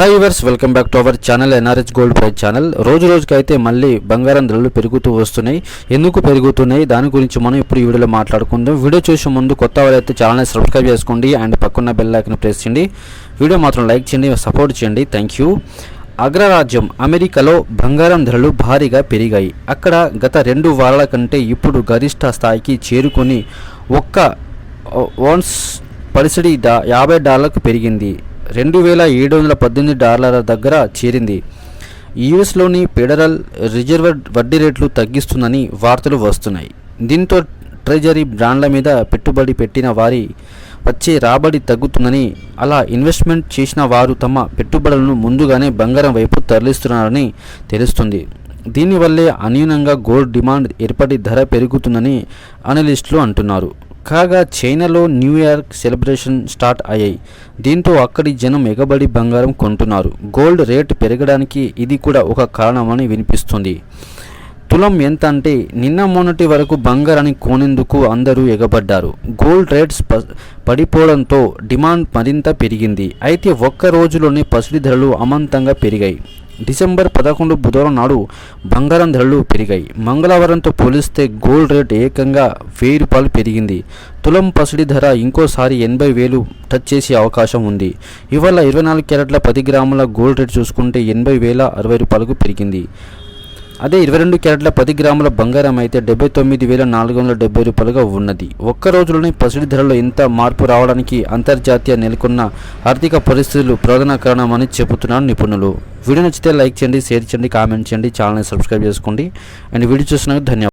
Hi viewers welcome back to our channel NRH gold prize channel రోజు రోజుకి అయితే మళ్ళీ బంగారం ధరలు పెరుగుతూ వస్తున్నాయి. ఎందుకు పెరుగుతున్నాయి? దాని గురించి మనం ఇప్పుడు ఈ వీడియోలో మాట్లాడుకుందాం. వీడియో చూసే ముందు కొత్త వాళ్ళైతే ఛానల్ని సబ్స్క్రైబ్ చేసుకోండి అండ్ పక్కన్న బెల్ ఐకన్ ప్రెస్ చేయండి. వీడియో మాత్రం లైక్ చేయండి సపోర్ట్ చేయండి. థ్యాంక్ యూ అగ్రరాజ్యం అమెరికాలో బంగారం ధరలు భారీగా పెరిగాయి. అక్కడ గత రెండు వారాల కంటే ఇప్పుడు గరిష్ట స్థాయికి చేరుకొని ఒక్క uh, ఓన్స్ పరిసడి దా యాభై డాలర్లకు పెరిగింది. రెండు వేల ఏడు వందల పద్దెనిమిది డాలర్ల దగ్గర చేరింది. యుఎస్లోని ఫెడరల్ రిజర్వ్ వడ్డీ రేట్లు తగ్గిస్తుందని వార్తలు వస్తున్నాయి. దీంతో ట్రెజరీ బాండ్ల మీద పెట్టుబడి పెట్టిన వారి వచ్చే రాబడి తగ్గుతుందని అలా ఇన్వెస్ట్మెంట్ చేసిన వారు తమ పెట్టుబడులను ముందుగానే బంగారం వైపు తరలిస్తున్నారని తెలుస్తుంది. దీనివల్లే అన్యూనంగా గోల్డ్ డిమాండ్ ఏర్పడి ధర పెరుగుతుందని అనలిస్టులు అంటున్నారు. కాగా చైనాలో న్యూ ఇయర్ సెలబ్రేషన్ స్టార్ట్ అయ్యాయి. దీంతో అక్కడి జనం ఎగబడి బంగారం కొంటున్నారు. గోల్డ్ రేట్ పెరగడానికి ఇది కూడా ఒక కారణమని వినిపిస్తుంది. తులం ఎంత అంటే నిన్న మొన్నటి వరకు బంగారాన్ని కొనేందుకు అందరూ ఎగబడ్డారు. గోల్డ్ రేట్స్ ప- పడిపోవడంతో డిమాండ్ మరింత పెరిగింది. అయితే ఒక్క రోజులోనే పసిడి ధరలు అమాంతంగా పెరిగాయి. డిసెంబర్ పదకొండు బుధవారం నాడు బంగారం ధరలు పెరిగాయి. మంగళవారంతో పోలిస్తే గోల్డ్ రేట్ ఏకంగా వెయ్యి రూపాయలు పెరిగింది. తులం పసిడి ధర ఇంకోసారి ఎనభై వేలు టచ్ చేసే అవకాశం ఉంది. ఇవాళ ఇరవై నాలుగు క్యారెట్ల పది గ్రాముల గోల్డ్ రేట్ చూసుకుంటే ఎనభై వేల అరవై రూపాయలకు పెరిగింది. అదే ఇరవై రెండు క్యారెట్ల పది గ్రాముల బంగారం అయితే డెబ్బై తొమ్మిది వేల నాలుగు వందల డెబ్బై రూపాయలుగా ఉన్నది. ఒక్క రోజులోనే పసిడి ధరలో ఇంత మార్పు రావడానికి అంతర్జాతీయ నెలకొన్న ఆర్థిక పరిస్థితులు ప్రధాన కారణమని చెబుతున్నారు నిపుణులు. వీడియో నచ్చితే లైక్ చేయండి షేర్ చేయండి కామెంట్ చేయండి ఛానల్ని సబ్స్క్రైబ్ చేసుకోండి. అండ్ వీడియో చూసినందుకు ధన్యవాదాలు.